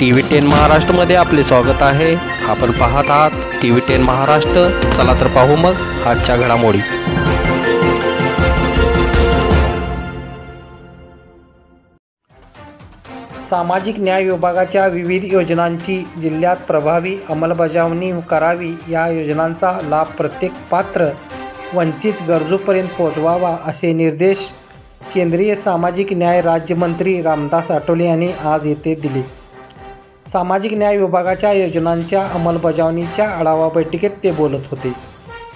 T V ten महाराष्ट्रमध्ये आपले स्वागत आहे. आपण पाहत आहात टी व्ही टेन महाराष्ट्र. चला तर पाहू मग आजच्या घडामोडी. सामाजिक न्याय विभागाच्या विविध योजनांची जिल्ह्यात प्रभावी अंमलबजावणी करावी या योजनांचा लाभ प्रत्येक पात्र वंचित गरजूपर्यंत पोहोचवावा असे निर्देश केंद्रीय सामाजिक न्याय राज्यमंत्री रामदास आठवले यांनी आज येथे दिले. सामाजिक न्याय विभागाच्या योजनांच्या अंमलबजावणीच्या आढावा बैठकीत ते बोलत होते.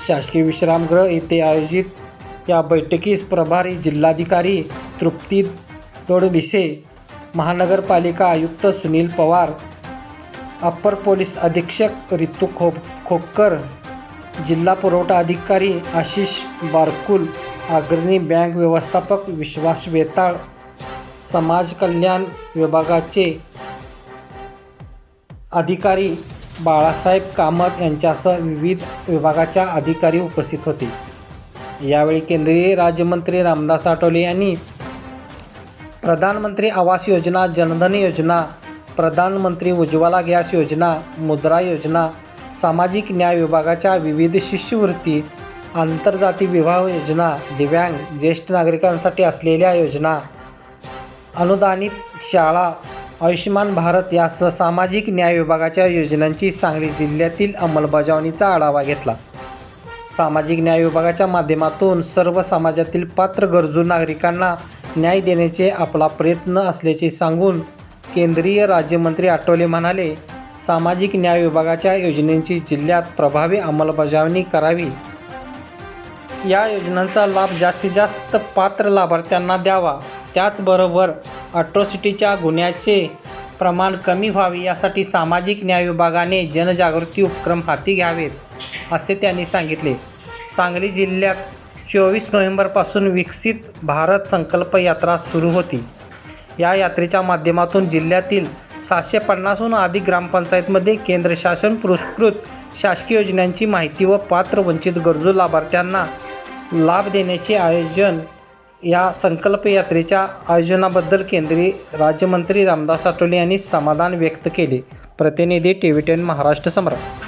शासकीय विश्रामगृह येथे आयोजित या बैठकीस प्रभारी जिल्हाधिकारी तृप्ती दोडबिसे महानगरपालिका आयुक्त सुनील पवार अप्पर पोलीस अधीक्षक रितू खो खोपकर जिल्हा पुरवठा अधिकारी आशिष बारकुल अग्रणी बँक व्यवस्थापक विश्वास वेताळ समाज कल्याण विभागाचे अधिकारी बाळासाहेब कामत यांच्यासह विविध विभागाच्या अधिकारी उपस्थित होते. यावेळी केंद्रीय राज्यमंत्री रामदास आठवले यांनी प्रधानमंत्री आवास योजना जनधन योजना प्रधानमंत्री उज्ज्वला गॅस योजना मुद्रा योजना सामाजिक न्याय विभागाच्या विविध शिष्यवृत्ती आंतरजाती विवाह योजना दिव्यांग ज्येष्ठ नागरिकांसाठी असलेल्या योजना अनुदानित शाळा आयुष्यमान भारत यासह सामाजिक न्याय विभागाच्या योजनांची सांगली जिल्ह्यातील अंमलबजावणीचा आढावा घेतला. सामाजिक न्याय विभागाच्या माध्यमातून सर्व समाजातील पात्र गरजू नागरिकांना न्याय देण्याचे आपला प्रयत्न असल्याचे सांगून केंद्रीय राज्यमंत्री आठवले म्हणाले सामाजिक न्याय विभागाच्या योजनेची जिल्ह्यात प्रभावी अंमलबजावणी करावी. या योजनांचा लाभ जास्तीत जास्त पात्र लाभार्थ्यांना द्यावा. त्याचबरोबर अट्रॉसिटीच्या गुन्ह्याचे प्रमाण कमी व्हावे यासाठी सामाजिक न्याय विभागाने जनजागृती उपक्रम हाती घ्यावेत असे त्यांनी सांगितले. सांगली जिल्ह्यात चोवीस नोव्हेंबरपासून विकसित भारत संकल्प यात्रा सुरू होती. या यात्रेच्या माध्यमातून जिल्ह्यातील सातशे पन्नासहून अधिक ग्रामपंचायतमध्ये केंद्र शासन पुरस्कृत शासकीय योजनांची माहिती व पात्र वंचित गरजू लाभार्थ्यांना लाभ देण्याचे आयोजन या संकल्प यात्रेच्या आयोजनाबद्दल केंद्रीय राज्यमंत्री रामदास आठवले यांनी समाधान व्यक्त केले. प्रतिनिधी T V ten Maharashtra Samrat